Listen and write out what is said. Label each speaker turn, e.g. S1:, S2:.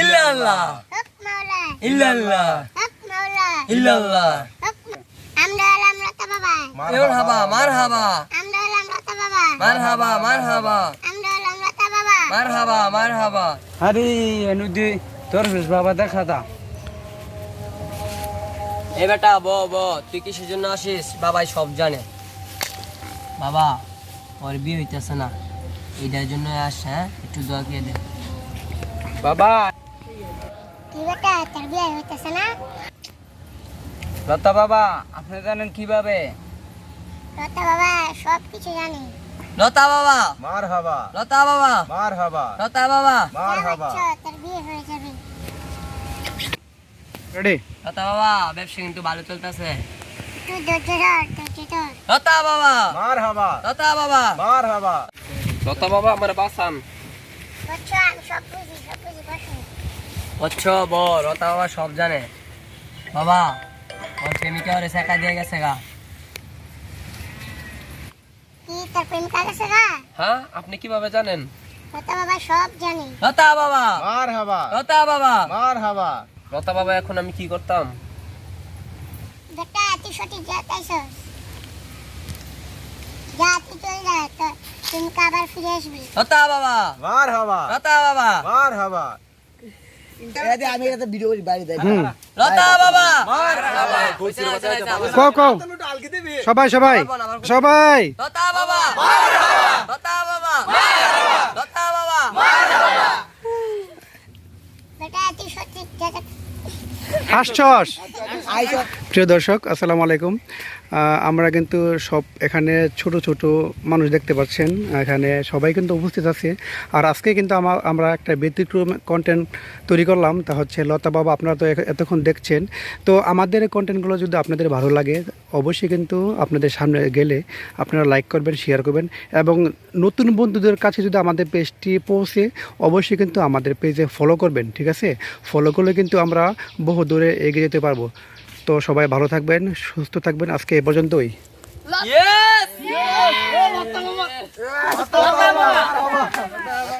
S1: ইল্লাল্লাহ ইল্লাল্লাহ ইল্লাল্লাহ
S2: আমরা হলাম লতা বাবা
S1: মারহাবা মারহাবা
S2: আমরা হলাম লতা বাবা
S1: মারহাবা মারহাবা
S2: আমরা হলাম লতা বাবা
S1: মারহাবা মারহাবা
S3: আরে এনুদি তোর বাবা দেখা
S1: এ বেটা ব ব তুই কিসের জন্য আসিস? বাবাই সব জানে। বাবা ওর বিয়ে হইতেছে না। এইটার জন্য আস হ্যাঁ? একটু দোয়া দিয়ে দে।
S3: বাবা। লতা বাবা আপনি জানেন কীভাবে?
S2: লতা বাবা সব কিছু জানি।
S1: লতা বাবা!
S4: মারহাবা
S1: লতা বাবা!
S4: মারহাবা
S1: লতা বাবা!
S2: বিয়ে হয়ে যাবে।
S3: রেডি
S1: লতা বাবা ব্যবসা কিন্তু ভালো চলতেছে।
S2: তুই ধৈর্য ধর ধৈর্য
S1: লতা বাবা!
S4: মারহাবা
S1: লতা
S3: লতা বাবা আমার বাসান।
S2: সব বুঝি সব বুঝি বসো
S1: বচ্চ ব বাবা সব জানে। বাবা ওর প্রেমিকা ওরে শেখা দিয়ে গেছে গা।
S2: কি তোর প্রেমিকা গেছে গা?
S3: হ্যাঁ আপনি কীভাবে জানেন?
S2: লতা বাবা সব জানি।
S1: লতা বাবা!
S4: মারহাবা।
S1: লতা বাবা!
S4: মারহাবা।
S3: লতা বাবা এখন আমি কি করতাম?
S2: বেটা তুই সঠিক যা তাইছস যা তুই চলে যা আবার ফিরে আসবি।
S1: লতা বাবা!
S4: মারহাবা।
S1: লতা বাবা!
S4: মারহাবা।
S1: লতা বাবা!
S5: কও কও। সবাই সবাই। সবাই।
S1: লতা বাবা! লতা বাবা! লতা বাবা!
S5: হাসছস? প্রিয় দর্শক, আসসালামু আলাইকুম। আমরা কিন্তু সব এখানে ছোট ছোট মানুষ দেখতে পাচ্ছেন। এখানে সবাই কিন্তু উপস্থিত আছে। আর আজকে কিন্তু আমা- আমরা একটা ব্যতিক্রম কন্টেন্ট তৈরি করলাম। তা হচ্ছে লতা বাবা, আপনারা তো এতক্ষণ দেখছেন। তো আমাদের কন্টেন্টগুলো যদি আপনাদের ভালো লাগে, অবশ্যই কিন্তু আপনাদের সামনে গেলে আপনারা লাইক করবেন শেয়ার করবেন। এবং নতুন বন্ধুদের কাছে যদি আমাদের পেজটি পৌঁছে, অবশ্যই কিন্তু আমাদের পেজে ফলো করবেন, ঠিক আছে? ফলো করলে কিন্তু আমরা বহু দূরে এগিয়ে যেতে পারব। তো সবাই ভালো থাকবেন সুস্থ থাকবেন। আজকে এ পর্যন্তই।